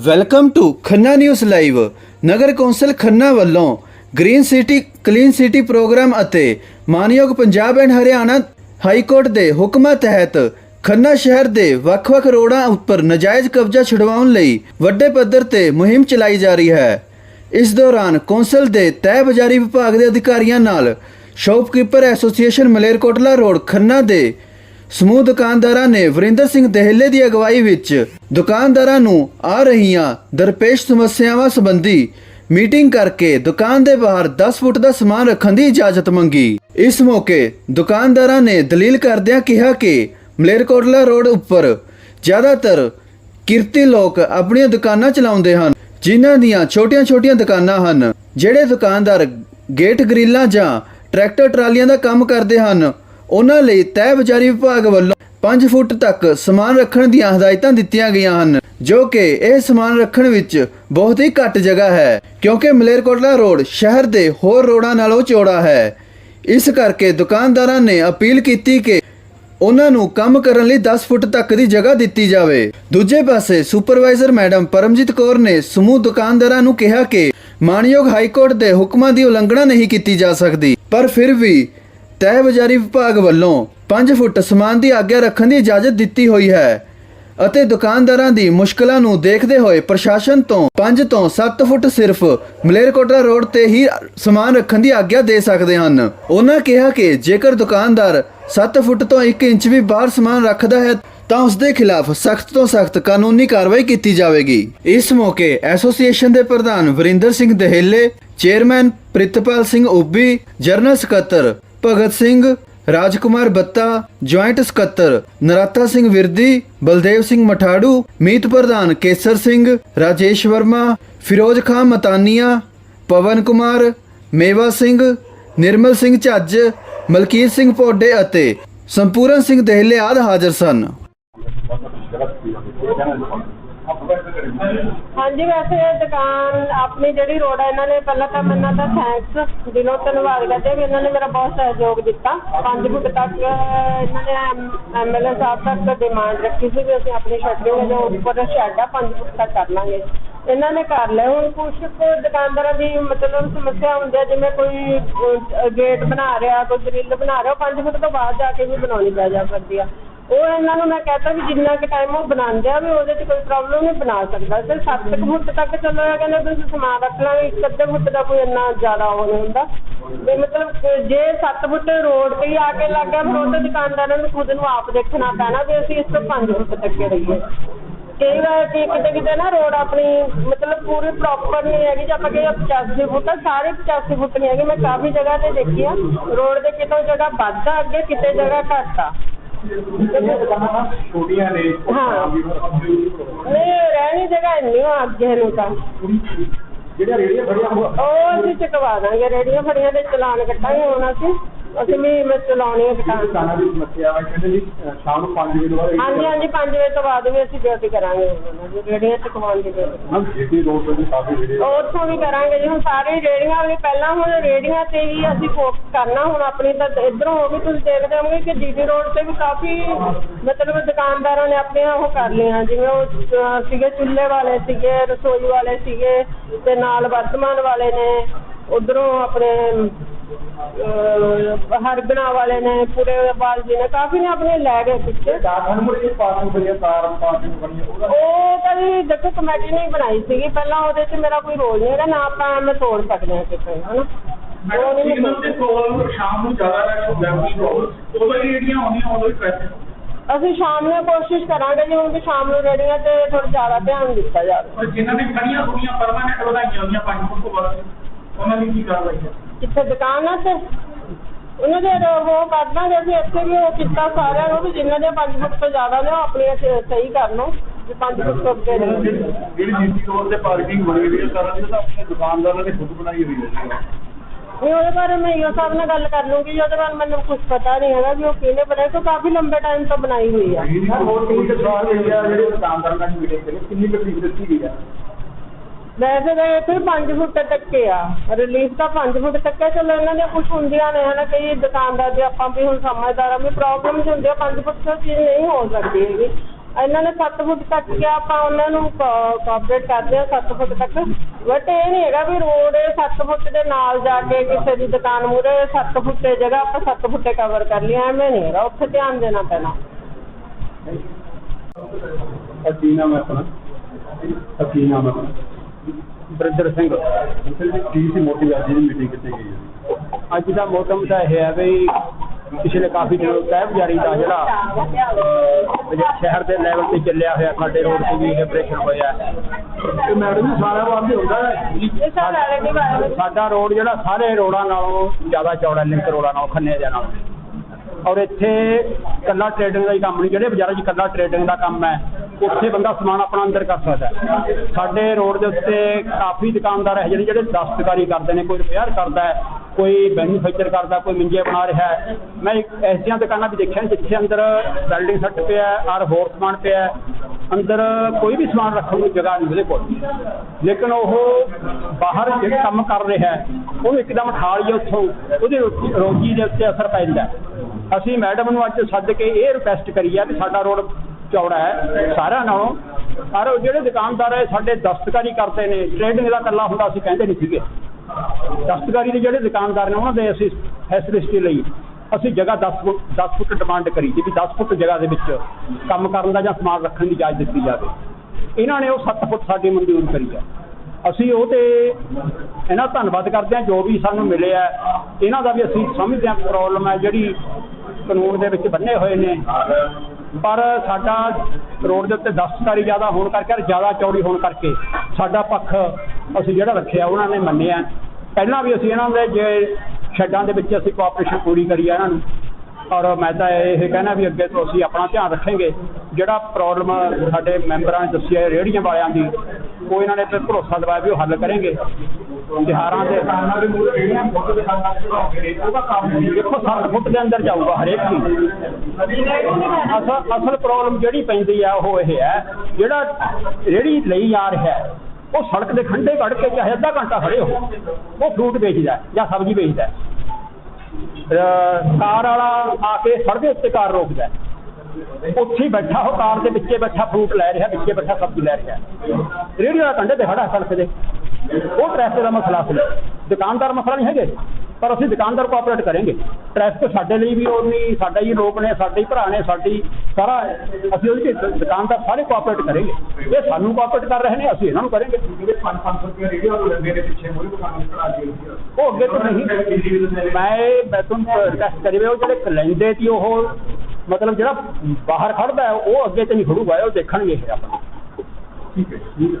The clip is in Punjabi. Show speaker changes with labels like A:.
A: Welcome to Khanna news live Nagar council Khanna ਵੱਲੋਂ green city clean city programme ਅਤੇ ਮਾਨਯੋਗ Punjab and Haryana high court ਦੇ ਹੁਕਮਾਂ ਤਹਿਤ ਖੰਨਾ ਸ਼ਹਿਰ ਦੇ ਵੱਖ-ਵੱਖ ਰੋਡਾਂ ਉੱਪਰ ਨਜਾਇਜ਼ ਕਬਜ਼ਾ ਛੁਡਵਾਉਣ ਲਈ ਵੱਡੇ ਪੱਧਰ ਤੇ ਮੁਹਿੰਮ ਚਲਾਈ ਜਾ ਰਹੀ ਹੈ। ਇਸ ਦੌਰਾਨ ਕੌਂਸਲ ਦੇ ਤੈਅ ਬਜ਼ਾਰੀ ਵਿਭਾਗ ਦੇ ਅਧਿਕਾਰੀਆਂ ਨਾਲ shopkeeper association Malerkotla road Khanna ਦੇ ਸਮੂਹ ਦੁਕਾਨਦਾਰਾਂ ਨੇ ਵਰਿੰਦਰ ਸਿੰਘ ਦਹਿਲੇ ਦੀ ਅਗਵਾਈ ਵਿੱਚ ਦੁਕਾਨਦਾਰਾਂ ਨੂੰ ਆ ਰਹੀਆਂ ਦਰਪੇਸ਼ ਸਮੱਸਿਆਵਾਂ ਸੰਬੰਧੀ ਮੀਟਿੰਗ ਕਰਕੇ ਦੁਕਾਨ ਦੇ ਬਾਹਰ 10 ਫੁੱਟ ਦਾ ਸਮਾਨ ਰੱਖਣ ਦੀ ਇਜਾਜ਼ਤ ਮੰਗੀ। ਇਸ ਮੌਕੇ ਦੁਕਾਨਦਾਰਾਂ ਨੇ ਦਲੀਲ ਕਰਦਿਆਂ ਕਿਹਾ ਕਿ ਮਲੇਰਕੋਟਲਾ ਰੋਡ ਉੱਪਰ ਜ਼ਿਆਦਾਤਰ ਕਿਰਤੀ ਲੋਕ ਆਪਣੀਆਂ ਦੁਕਾਨਾਂ ਚਲਾਉਂਦੇ ਹਨ, ਜਿਨ੍ਹਾਂ ਦੀਆਂ ਛੋਟੀਆਂ-ਛੋਟੀਆਂ ਦੁਕਾਨਾਂ ਹਨ, ਜਿਹੜੇ ਦੁਕਾਨਦਾਰ ਗੇਟ ਗ੍ਰਿਲਾਂ ਜਾਂ ਟਰੈਕਟਰ ਟਰਾਲੀਆਂ ਦਾ ਕੰਮ ਕਰਦੇ ਹਨ। ਉਹਨਾਂ ਲਈ ਤਹਿ ਬਜ਼ਾਰੀ ਵਿਭਾਗ ਵੱਲੋਂ 5 ਫੁੱਟ ਤੱਕ ਸਮਾਨ ਰੱਖਣ ਦੀਆਂ ਹਦਾਇਤਾਂ ਦਿੱਤੀਆਂ ਗਈਆਂ ਹਨ, ਜੋ ਕਿ ਇਹ ਸਮਾਨ ਰੱਖਣ ਵਿੱਚ ਬਹੁਤ ਹੀ ਘੱਟ ਜਗ੍ਹਾ ਹੈ, ਕਿਉਂਕਿ ਮਲੇਰਕੋਟਲਾ ਰੋਡ ਸ਼ਹਿਰ ਦੇ ਹੋਰ ਰੋਡਾਂ ਨਾਲੋਂ ਚੌੜਾ ਹੈ। ਇਸ ਕਰਕੇ ਦੁਕਾਨਦਾਰਾਂ ਨੇ ਅਪੀਲ ਕੀਤੀ ਕਿ ਉਹਨਾਂ ਨੂੰ ਕੰਮ ਕਰਨ ਲਈ 10 ਫੁੱਟ ਤੱਕ ਦੀ ਜਗ੍ਹਾ ਦਿੱਤੀ ਜਾਵੇ। ਦੂਜੇ ਪਾਸੇ ਸੁਪਰਵਾਈਜ਼ਰ ਮੈਡਮ ਪਰਮਜੀਤ ਕੌਰ ਨੇ ਸਮੂਹ ਦੁਕਾਨਦਾਰਾਂ ਨੂੰ ਕਿਹਾ ਕਿ ਮਾਨਯੋਗ ਹਾਈ ਕੋਰਟ ਦੇ ਹੁਕਮਾਂ ਦੀ ਉਲੰਘਣਾ ਨਹੀਂ ਕੀਤੀ ਜਾ ਸਕਦੀ, ਪਰ ਫਿਰ ਵੀ ਤਹਿ ਬਜ਼ਾਰੀ ਵਿਭਾਗ ਵੱਲੋਂ 5 ਫੁੱਟ ਸਮਾਨ ਦੀ ਆਗਿਆ ਰੱਖਣ ਦੀ ਇਜਾਜ਼ਤ ਦਿੱਤੀ ਹੋਈ ਹੈ ਅਤੇ ਦੁਕਾਨਦਾਰਾਂ ਦੀ ਮੁਸ਼ਕਲਾਂ ਨੂੰ ਦੇਖਦੇ ਹੋਏ ਪ੍ਰਸ਼ਾਸਨ ਤੋਂ 5 ਤੋਂ 7 ਫੁੱਟ ਸਿਰਫ ਮਲੇਰਕੋਟਲਾ ਰੋਡ ਤੇ ਹੀ ਸਮਾਨ ਰੱਖਣ ਦੀ ਆਗਿਆ ਦੇ ਸਕਦੇ ਹਨ। ਉਹਨਾਂ ਕਿਹਾ ਕਿ ਜੇਕਰ ਦੁਕਾਨਦਾਰ 7 ਫੁੱਟ ਤੋਂ 1 ਇੰਚ ਵੀ ਬਾਹਰ ਸਮਾਨ ਰੱਖਦਾ ਹੈ, ਤਾਂ ਉਸ ਦੇ ਖਿਲਾਫ ਸਖਤ ਤੋਂ ਸਖਤ ਕਾਨੂੰਨੀ ਕਾਰਵਾਈ ਕੀਤੀ ਜਾਵੇਗੀ। ਇਸ ਮੌਕੇ ਐਸੋਸੀਏਸ਼ਨ ਦੇ ਪ੍ਰਧਾਨ ਵਰਿੰਦਰ ਸਿੰਘ ਦਹੇਲੇ, ਚੇਅਰਮੈਨ ਪ੍ਰਿਤਪਾਲ ਸਿੰਘ ਉੱਬੀ ਜਨਰਲ ਸਕੱਤਰ ਭਗਤ ਸਿੰਘ, ਰਾਜਕੁਮਾਰ ਬੱਤਾ, ਜੁਆਇੰਟ ਸਕੱਤਰ, ਨਰਾਤਾ ਸਿੰਘ ਵਿਰਦੀ, ਬਲਦੇਵ ਸਿੰਘ ਮਠਾੜੂ, ਮੀਤ ਪ੍ਰਧਾਨ ਕੇਸਰ ਸਿੰਘ, ਰਾਜੇਸ਼ ਵਰਮਾ, ਫਿਰੋਜ਼ ਖਾਨ ਮਤਾਨੀਆ, ਪਵਨ ਕੁਮਾਰ, ਮੇਵਾ ਸਿੰਘ, ਨਿਰਮਲ ਸਿੰਘ ਝੱਜ, ਮਲਕੀਤ ਸਿੰਘ ਪੋਡੇ ਅਤੇ ਸੰਪੂਰਨ ਸਿੰਘ ਦਹਿਲੇ ਆਦ ਹਾਜ਼ਰ ਸਨ।
B: ਹਾਂਜੀ, ਵੈਸੇ ਦੁਕਾਨ ਆਪਣੀ ਜਿਹੜੀ ਰੋਡ ਹੈ ਇਹਨਾਂ ਨੇ ਪਹਿਲਾਂ ਤਾਂ ਮੈਂ ਇਹਨਾਂ ਦਾ ਥੈਂਕਸ ਦਿਲੋਂ ਧੰਨਵਾਦ ਕਰਦੇ ਹਾਂ ਵੀ ਇਹਨਾਂ ਨੇ ਮੇਰਾ ਬਹੁਤ ਸਹਿਯੋਗ ਦਿੱਤਾ। 5 ਫੁੱਟ ਤੱਕ ਇਹਨਾਂ ਨੇ ਐਮਐਲਏ ਸਾਹਿਬ ਤੱਕ ਡਿਮਾਂਡ ਰੱਖੀ ਸੀ ਵੀ ਅਸੀਂ ਆਪਣੀ ਸ਼ਟਰਿੰਗ ਜੋ ਉੱਪਰ ਸ਼ੈੱਡ ਆ 5 ਫੁੱਟ ਤੱਕ ਕਰ ਲਾਂਗੇ। ਇਹਨਾਂ ਨੇ ਕਰ ਲਿਆ। ਹੁਣ ਕੁਛ ਕੁ ਦੁਕਾਨਦਾਰਾਂ ਦੀ ਮਤਲਬ ਸਮੱਸਿਆ ਹੁੰਦੀ ਹੈ ਜਿਵੇਂ ਕੋਈ ਗੇਟ ਬਣਾ ਰਿਹਾ, ਕੋਈ ਗ੍ਰਿਲ ਬਣਾ ਰਿਹਾ 5 ਫੁੱਟ ਤੋਂ ਬਾਅਦ ਜਾ ਕੇ ਵੀ ਬਣਾਉਣੀ ਪੈ ਜਾ ਸਕਦੀ ਆ। ਉਹ ਇਹਨਾਂ ਨੂੰ ਮੈਂ ਕਹਤਾ ਵੀ ਜਿੰਨਾ ਕਿ ਟਾਈਮ ਉਹ ਬਣਾਉਂਦੇ ਆ ਵੀ ਉਹਦੇ 'ਚ ਕੋਈ ਪ੍ਰੋਬਲਮ ਨਹੀਂ ਬਣਾ ਸਕਦਾ। ਤੇ 7 ਫੁੱਟ ਤੱਕ ਚਲੋ ਇਹ ਕਹਿੰਦੇ ਤੁਸੀਂ ਸਮਾਨ ਰੱਖ ਲਾਂਗੇ ਇੱਕ ਅੱਧੇ ਫੁੱਟ ਦਾ ਕੋਈ ਇੰਨਾ ਜ਼ਿਆਦਾ ਉਹ ਨਹੀਂ ਹੁੰਦਾ। ਵੀ ਮਤਲਬ ਜੇ 7 ਫੁੱਟ ਰੋਡ ਤੇ ਹੀ ਆ ਕੇ ਲੱਗ ਗਿਆ ਫਿਰ ਉਹ ਤਾਂ ਦੁਕਾਨਦਾਰਾਂ ਨੂੰ ਖੁਦ ਨੂੰ ਆਪ ਦੇਖਣਾ ਪੈਣਾ ਵੀ ਅਸੀਂ ਇਸ ਤੋਂ 5 ਫੁੱਟ ਤੱਕ ਰਹੀਏ। ਕਈ ਵਾਰ ਕਿ ਕਿਤੇ ਕਿਤੇ ਨਾ ਰੋਡ ਆਪਣੀ ਮਤਲਬ ਪੂਰੀ ਪ੍ਰੋਪਰ ਨਹੀਂ ਹੈਗੀ ਜੇ ਆਪਾਂ ਕਹੀਏ 85 ਫੁੱਟ ਆ, ਸਾਰੇ 85 ਫੁੱਟ ਨਹੀਂ ਹੈਗੇ। ਮੈਂ ਕਾਫੀ ਜਗ੍ਹਾ ਤੇ ਦੇਖੀ ਆ ਰੋਡ ਦੇ ਕਿਤੋਂ ਜਗ੍ਹਾ ਵੱਧ ਆ ਅੱਗੇ ਕਿਤੇ ਜਗ੍ਹਾ ਘੱਟ ਆ।
C: ਛੋਟੀਆਂ ਨੇ
B: ਹਾਂ। ਨਹੀਂ ਰਹਿਣੀ ਜਗ੍ਹਾ ਇੰਨੀ ਆ ਅੱਗੇ ਨੂੰ ਤਾਂ।
C: ਜਿਹੜੀਆਂ ਰੇੜੀਆਂ ਫੜੀਆਂ ਉਹ
B: ਅਸੀਂ ਚਕਵਾ ਦਾਂਗੇ ਰੇੜੀਆਂ ਫੜੀਆਂ ਦੇ ਚਲਾਨ ਕੱਟਾਂਗੇ ਹੁਣ ਅਸੀਂ। ਅਸੀਂ ਵੀ ਮੈਂ ਚਲਾਉਣੀ ਹੈ ਕਟਾਣ
C: ਕਿਸਾਨਾਂ ਦੀ ਸਮੱਸਿਆ ਹੈ ਕਹਿੰਦੇ ਜੀ ਅਹ ਸ਼ਾਮ ਨੂੰ 5 ਵਜੇ ਤੋਂ ਬਾਅਦ
B: ਹਾਂਜੀ ਹਾਂਜੀ 5 ਵਜੇ ਤੋਂ ਬਾਅਦ ਵੀ ਅਸੀਂ ਡਿਊਟੀ ਕਰਾਂਗੇ। ਉਹਨਾਂ ਦੀ ਰੇੜੀਆਂ ਚਕਵਾਉਣ ਦੀ ਡਿਊਟੀ
C: ਹਾਂ ਜੀਟੀ ਰੋਡ ਤੇ ਵੀ ਕਾਫੀ ਰੇੜੀਆਂ
B: ਉੱਥੋਂ ਵੀ ਕਰਾਂਗੇ ਜੀ। ਹੁਣ ਸਾਰੇ ਰੇੜੀਆਂ ਵਾਲੀ ਪਹਿਲਾਂ ਹੁਣ ਰੇੜੀਆਂ ਤੇ ਹੀ ਅਸੀਂ ਫੋਕਸ ਕਰਨਾ। ਹੁਣ ਆਪਣੀ ਤਾਂ ਇਧਰੋਂ ਹੋ ਗਈ ਤੁਸੀਂ ਦੇਖਦੇ ਹੋਗੇ ਕਿ ਜੀਟੀ ਰੋਡ ਤੇ ਵੀ ਕਾਫੀ ਮਤਲਬ ਦੁਕਾਨਦਾਰਾਂ ਨੇ ਆਪਣੀਆਂ ਉਹ ਕਰ ਲਈਆਂ। ਜਿਵੇਂ ਉਹ ਸੀਗੇ ਚੁੱਲ੍ਹੇ ਵਾਲੇ ਸੀਗੇ ਰਸੋਈ ਵਾਲੇ ਸੀਗੇ ਤੇ ਨਾਲ ਵਰਤਮਾਨ ਵਾਲੇ ਨੇ। ਉਧਰੋਂ ਆਪਣੇ ਨੇ ਪੂਰੇ ਬਾਲ ਜੀ ਨੇ ਕਾਫੀ ਨੇ ਆਪਣੇ ਲੈ ਗਏ ਪਿੱਛੇ।
C: ਦਾਖਲ ਮੁਰੇ ਬਣੀ ਉਹਦਾ
B: ਉਹ ਜੀ ਦੇਖੋ ਕਮੇਟੀ ਨੇ ਬਣਾਈ ਸੀਗੀ। ਪਹਿਲਾਂ ਉਹਦੇ 'ਚ ਮੇਰਾ ਕੋਈ ਰੋਲ ਨਹੀਂ ਹੈਗਾ ਨਾ ਆਪਾਂ ਮੈਂ ਤੋੜ ਸਕਦੇ ਹਾਂ ਕਿਤੇ ਹਨਾ? ਉਹ ਨਹੀਂ ਮੈਂ
C: ਸਿਗਨਲ ਤੇ ਪ੍ਰੋਬਲਮ ਸ਼ਾਮ ਨੂੰ ਜ਼ਿਆਦਾ ਰਸ਼ ਹੁੰਦਾ ਹੈ ਕੋਈ ਪ੍ਰੋਬਲਮ ਉਦੋਂ ਹੀ ਰੇੜੀਆਂ ਆਉਂਦੀਆਂ ਉਦੋਂ ਹੀ ਟ੍ਰੈਫਿਕ
B: ਅਸੀਂ ਸ਼ਾਮ ਨੂੰ ਕੋਸ਼ਿਸ਼ ਕਰਾਂਗੇ ਜੀ ਹੁਣ ਕਿ ਸ਼ਾਮ ਨੂੰ ਰੇੜੀਆਂ ਤੇ ਥੋੜਾ ਜ਼ਿਆਦਾ ਧਿਆਨ ਦਿੱਤਾ ਜਾਵੇ।
C: ਪਰ ਜਿਨ੍ਹਾਂ ਨੇ ਖੜੀਆਂ ਖੁੜੀਆਂ ਪਰਮਾਨੈਂਟ ਵਧਾਈਆਂ ਹੁੰਦੀਆਂ 5 ਫੁੱਟ ਤੋਂ ਵੱਧ ਉਹਨਾਂ ਦੀ ਕੀ ਕਾਰਵਾਈ ਹੈ?
B: ਕਿੱਥੇ ਦੁਕਾਨ ਆ ਤੇ ਉਹਨਾਂ ਦੇ ਉਹ ਕਰ ਦਾਂਗੇ ਅਸੀਂ ਇੱਥੇ ਵੀ ਉਹ ਕੀਤਾ ਸਾਰਿਆਂ ਨੂੰ ਵੀ ਜਿਨ੍ਹਾਂ ਦੇ 5 ਫੁੱਟ ਤੋਂ ਜ਼ਿਆਦਾ ਨੇ ਉਹ ਆਪਣੀਆਂ ਸ- ਸਹੀ ਕਰ ਲਓ ਜੇ 5 ਫੁੱਟ ਤੋਂ ਅੱਗੇ ਨਹੀਂ
C: ਜਿਹੜੀ ਜੀਟੀ ਰੋਡ ਤੇ ਪਾਰਕਿੰਗ ਬਣੀ ਹੋਈ ਹੈ ਸਾਰਾ ਦੀ ਤਾਂ ਆਪਣੇ ਦੁਕਾਨਦਾਰਾਂ ਨੇ ਖੁਦ ਬਣਾਈ ਹੋਈ ਹੈ।
B: ਨਹੀਂ ਉਹਦੇ ਬਾਰੇ ਮੈਂ ਇਹੋ ਸਾਹਿਬ ਨਾਲ ਗੱਲ ਕਰ ਲੂੰਗੀ ਜੀ, ਉਹਦੇ ਬਾਰੇ ਮੈਨੂੰ ਕੁਝ ਪਤਾ ਨਹੀਂ ਹੈਗਾ ਵੀ ਉਹ ਕਿਹਨੇ ਬਣਾਈ ਕਿਉਂ ਕਾਫੀ ਲੰਬੇ ਟਾਈਮ ਤੋਂ ਬਣਾਈ ਹੋਈ ਆ।
C: ਜੀ ਹੋਰ ਕਿੰਨੀ ਕੁ ਸਵਾਲ ਹੈ ਜਿਹੜੇ ਦੁਕਾਨਦਾਰਾਂ ਨਾਲ ਮੀਟਿੰਗ ਕਰੀ ਕਿੰਨੀ ਕੁ ਫੀਸ ਦਿੱਤੀ ਗਈ ਹੈ
B: ਵੈਸੇ ਤਾਂ ਇੱਥੇ 5 ਫੁੱਟ ਤੱਕ ਆ। ਰਿਲੀਫ ਤਾਂ 5 ਫੁੱਟ ਤੱਕ ਹੈ ਚਲੋ ਇਹਨਾਂ ਦੀਆਂ ਕੁਝ ਹੁੰਦੀਆਂ ਨੇ, ਹਨਾ, ਕਈ ਦੁਕਾਨਦਾਰ ਦੇ ਆਪਾਂ ਵੀ ਹੁਣ ਸਮਝਦਾਰ ਵੀ ਪ੍ਰੋਬਲਮਸ ਹੁੰਦੀਆਂ 5 ਫੁੱਟ ਤੋਂ ਚੀਜ਼ ਨਹੀਂ ਹੋ ਸਕਦੀ ਹੈਗੀ। ਇਹਨਾਂ ਨੇ 7 ਫੁੱਟ ਤੱਕ ਕਿਹਾ ਆਪਾਂ ਉਹਨਾਂ ਨੂੰ ਕੋਆਪਰੇਟ ਕਰਦੇ ਆ 7 ਫੁੱਟ ਤੱਕ। ਬਟ ਇਹ ਨਹੀਂ ਹੈਗਾ ਵੀ ਰੋਡ 7 ਫੁੱਟ ਦੇ ਨਾਲ ਜਾ ਕੇ ਕਿਸੇ ਦੀ ਦੁਕਾਨ ਮੂਰੇ 7 ਫੁੱਟੇ ਜਗ੍ਹਾ ਆਪਾਂ 7 ਫੁੱਟੇ ਕਵਰ ਕਰ ਲਈ ਐਵੇਂ ਨਹੀਂ ਹੈਗਾ, ਉੱਥੇ ਧਿਆਨ ਦੇਣਾ ਪੈਣਾ।
C: ਕੀ ਨਾਮ ਆਪਣਾ? ਕੀ ਨਾਮ
D: ਬ੍ਰਿਦਰ ਸਿੰਘ।
C: ਕੀ ਸੀ ਮੋਟਿਵ ਅੱਜ ਦੀ ਮੀਟਿੰਗ ਕਿੱਥੇ ਗਈ ਹੈ?
D: ਅੱਜ ਦਾ ਮੌਸਮ ਤਾਂ ਇਹ ਹੈ ਵੀ ਪਿਛਲੇ ਕਾਫੀ ਦਿਨੋਂ ਤਹਿਬਜ਼ਾਰੀ ਦਾ ਜਿਹੜਾ ਸ਼ਹਿਰ ਦੇ ਲੈਵਲ ਤੇ ਚੱਲਿਆ ਹੋਇਆ ਸਾਡੇ ਰੋਡ ਤੇ ਵੀ ਆਪਰੇਸ਼ਨ ਹੋਇਆ ਹੈ।
C: ਤੇ ਮੈਡਮ ਜੀ ਸਾਰਾ ਵਾਸਤੇ ਹੁੰਦਾ ਹੈ?
D: ਸਾਡਾ ਰੋਡ ਜਿਹੜਾ ਸਾਰੇ ਰੋਡਾਂ ਨਾਲੋਂ ਜ਼ਿਆਦਾ ਚੌੜਾ ਲਿੰਕ ਰੋਡਾਂ ਨਾਲੋਂ ਖੰਨੇ ਦੇ ਨਾਲ। ਔਰ ਇੱਥੇ ਕੱਲਾ ਟ੍ਰੇਡਿੰਗ ਦਾ ਹੀ ਕੰਮ ਨਹੀਂ ਜਿਹੜੇ ਬਾਜ਼ਾਰਾਂ 'ਚ ਕੱਲਾ ਟ੍ਰੇਡਿੰਗ ਦਾ ਕੰਮ ਹੈ ਉੱਥੇ ਬੰਦਾ ਸਮਾਨ ਆਪਣਾ ਅੰਦਰ ਕਰ ਸਕਦਾ ਹੈ। ਸਾਡੇ ਰੋਡ ਦੇ ਉੱਤੇ ਕਾਫੀ ਦੁਕਾਨਦਾਰ ਹੈ ਜਿਹੜੇ ਜਿਹੜੇ ਦਸਤਕਾਰੀ ਕਰਦੇ ਨੇ, ਕੋਈ ਰਿਪੇਅਰ ਕਰਦਾ ਹੈ, ਕੋਈ ਮੈਨੂਫੈਕਚਰ ਕਰਦਾ, ਕੋਈ ਮੰਜੇ ਬਣਾ ਰਿਹਾ ਹੈ। ਮੈਂ ਇੱਕ ਐਸੀਆਂ ਦੁਕਾਨਾਂ ਵੀ ਦੇਖਿਆ ਜਿੱਥੇ ਅੰਦਰ ਵੈਲਡਿੰਗ ਸੈੱਟ ਪਿਆ ਹੈ ਔਰ ਹੋਰ ਸਮਾਨ ਪਿਆ ਹੈ। ਅੰਦਰ ਕੋਈ ਵੀ ਸਮਾਨ ਰੱਖਣ ਨੂੰ ਜਗ੍ਹਾ ਨਹੀਂ ਉਹਦੇ ਕੋਲ ਲੇਕਿਨ ਉਹ ਬਾਹਰ ਜਿਹੜਾ ਕੰਮ ਕਰ ਰਿਹਾ ਹੈ, ਉਹ ਇੱਕਦਮ ਠਾ ਲਈਏ ਉੱਥੋਂ, ਉਹਦੇ ਰੋਜੀ ਰੋਜੀ ਦੇ ਉੱਤੇ ਅਸਰ ਪੈਂਦਾ ਹੈ। ਅਸੀਂ ਮੈਡਮ ਨੂੰ ਅੱਜ ਸੱਦ ਕੇ ਇਹ ਰਿਕੁਐਸਟ ਕਰੀ ਹੈ ਵੀ ਸਾਡਾ ਰੋਡ ਚੌੜਾ ਹੈ, ਸਾਰਿਆਂ ਨਾਲੋਂ। ਪਰ ਉਹ ਜਿਹੜੇ ਦੁਕਾਨਦਾਰ ਹੈ, ਸਾਡੇ ਦਸਤਕਾਰੀ ਕਰਦੇ ਨੇ। ਟ੍ਰੇਡਿੰਗ ਦਾ ਇਕੱਲਾ ਹੁੰਦਾ, ਅਸੀਂ ਕਹਿੰਦੇ ਨਹੀਂ ਸੀਗੇ। ਦਸਤਕਾਰੀ ਦੇ ਜਿਹੜੇ ਦੁਕਾਨਦਾਰ ਨੇ, ਉਹਨਾਂ ਦੇ ਅਸੀਂ ਫੈਸਿਲਿਟੀ ਲਈ ਅਸੀਂ ਜਗ੍ਹਾ 10 ਫੁੱਟ 10 ਫੁੱਟ ਡਿਮਾਂਡ ਕਰੀ ਸੀ ਵੀ 10 ਫੁੱਟ ਜਗ੍ਹਾ ਦੇ ਵਿੱਚ ਕੰਮ ਕਰਨ ਦਾ ਜਾਂ ਸਮਾਨ ਰੱਖਣ ਦੀ ਇਜਾਜ਼ਤ ਦਿੱਤੀ ਜਾਵੇ। ਇਹਨਾਂ ਨੇ ਉਹ 7 ਫੁੱਟ ਸਾਡੀ ਮਨਜ਼ੂਰ ਕਰੀ ਹੈ। ਅਸੀਂ ਉਹ ਤੇ ਇਹਨਾਂ ਧੰਨਵਾਦ ਕਰਦੇ ਹਾਂ, ਜੋ ਵੀ ਸਾਨੂੰ ਮਿਲਿਆ ਇਹਨਾਂ ਦਾ ਵੀ ਅਸੀਂ ਸਮਝਦੇ ਹਾਂ ਪ੍ਰੋਬਲਮ ਹੈ, ਜਿਹੜੀ ਕਾਨੂੰਨ ਦੇ ਵਿੱਚ ਬੰਨੇ ਹੋਏ ਨੇ। ਪਰ ਸਾਡਾ ਰੋਡ ਦੇ ਉੱਤੇ ਦਸਤਕਾਰੀ ਜ਼ਿਆਦਾ ਹੋਣ ਕਰਕੇ ਔਰ ਜ਼ਿਆਦਾ ਚੌੜੀ ਹੋਣ ਕਰਕੇ ਸਾਡਾ ਪੱਖ ਅਸੀਂ ਜਿਹੜਾ ਰੱਖਿਆ ਉਹਨਾਂ ਨੇ ਮੰਨਿਆ। ਪਹਿਲਾਂ ਵੀ ਅਸੀਂ ਇਹਨਾਂ ਦੇ ਜੇ ਸ਼ੈੱਡਾਂ ਦੇ ਵਿੱਚ ਅਸੀਂ ਕੋਆਪਰੇਸ਼ਨ ਪੂਰੀ ਕਰੀ ਹੈ ਇਹਨਾਂ ਨੂੰ ਔਰ ਮੈਂ ਤਾਂ ਇਹ ਕਹਿਣਾ ਵੀ ਅੱਗੇ ਤੋਂ ਅਸੀਂ ਆਪਣਾ ਧਿਆਨ ਰੱਖਾਂਗੇ। ਜਿਹੜਾ ਪ੍ਰੋਬਲਮ ਸਾਡੇ ਮੈਂਬਰਾਂ ਨੇ ਦੱਸੀ ਹੈ ਰੇਹੜੀਆਂ ਵਾਲਿਆਂ ਦੀ, ਉਹ ਇਹਨਾਂ ਨੇ ਤੇ ਭਰੋਸਾ ਦਿਵਾਇਆ ਵੀ ਉਹ ਹੱਲ ਕਰਨਗੇ। ਤਿਉਹਾਰਾਂ ਦੇ ਦੇਖੋ 60 ਫੁੱਟ ਦੇ ਅੰਦਰ ਜਾਊਗਾ ਹਰੇਕ ਚੀਜ਼। ਅਸਲ ਅਸਲ ਪ੍ਰੋਬਲਮ ਜਿਹੜੀ ਪੈਂਦੀ ਆ, ਉਹ ਇਹ ਹੈ, ਜਿਹੜਾ ਰੇੜੀ ਲਈ ਆ ਰਿਹਾ ਉਹ ਸੜਕ ਦੇ ਖੰਡੇ ਕੱਢ ਕੇ ਚਾਹੇ ਅੱਧਾ ਘੰਟਾ ਖੜੇ ਹੋ, ਉਹ ਫਰੂਟ ਵੇਚਦਾ ਜਾਂ ਸਬਜ਼ੀ ਵੇਚਦਾ ਕਾਰ ਵਾਲਾ ਆ ਕੇ ਸੜਕ ਦੇ ਉੱਤੇ ਕਾਰ ਰੋਕਦਾ ਉੱਥੇ ਬੈਠਾ, ਉਹ ਕਾਰ ਦੇ ਵਿੱਚੇ ਬੈਠਾ ਫਰੂਟ ਲੈ ਰਿਹਾ, ਵਿੱਚੇ ਬੈਠਾ, ਸਬਜ਼ੀ ਲੈ ਰਿਹਾ ਰੇੜੀ ਵਾਲਾ ਕੰਡੇ ਤੇ ਖੜਾ ਸੜਕ ਦੇ। ਉਹ ਟ੍ਰੈਫਿਕ ਦਾ ਮਸਲਾ ਸੀ। ਦੁਕਾਨਦਾਰ ਮਸਲਾ ਨਹੀਂ ਹੈਗੇ ਪਰ ਅਸੀਂ ਦੁਕਾਨਦਾਰ ਕੋਆਪਰੇਟ ਕਰਾਂਗੇ। ਟ੍ਰੈਫਿਕ ਸਾਡੇ ਲਈ ਵੀ ਉਹਨੀ ਸਾਡਾ ਹੀ ਲੋਕ ਨੇ ਸਾਡੇ ਹੀ ਭਰਾ ਨੇ ਸਾਡੀ ਸਾਰਾ ਅਸੀਂ ਉਹਦੇ ਚ ਦੁਕਾਨਦਾਰ ਸਾਰੇ ਕੋਆਪਰੇਟ ਕਰਾਂਗੇ। ਇਹ ਸਾਨੂੰ ਕੋਆਪਰੇਟ ਕਰ ਰਹੇ ਨੇ ਅਸੀਂ ਇਹਨਾਂ ਨੂੰ ਕਰਾਂਗੇ।
C: ਜਿਹੜੇ 5-500 ਰੁਪਏ ਰੇਡੀਓ ਨੂੰ ਲੈਂਦੇ ਨੇ ਪਿੱਛੇ ਮੂਹਰੇ ਦੁਕਾਨ ਤੇ ਚੜਾ ਕੇ
D: ਉਹ ਅੱਗੇ ਤੋਂ ਨਹੀਂ। ਮੈਂ ਮੈਂ ਤੁਹਾਨੂੰ ਰਿਕਵੈਸਟ ਕਰੀ ਉਹ ਜਿਹੜੇ ਲੈਂਦੇ ਸੀ ਉਹ ਮਤਲਬ ਜਿਹੜਾ ਬਾਹਰ ਖੜਦਾ ਉਹ ਅੱਗੇ ਤੇ ਨਹੀਂ ਖੜੂਗਾ ਉਹ ਦੇਖਣਗੇ ਇਹ ਆਪਣਾ।
C: ਠੀਕ ਹੈ ਠੀਕ ਹੈ।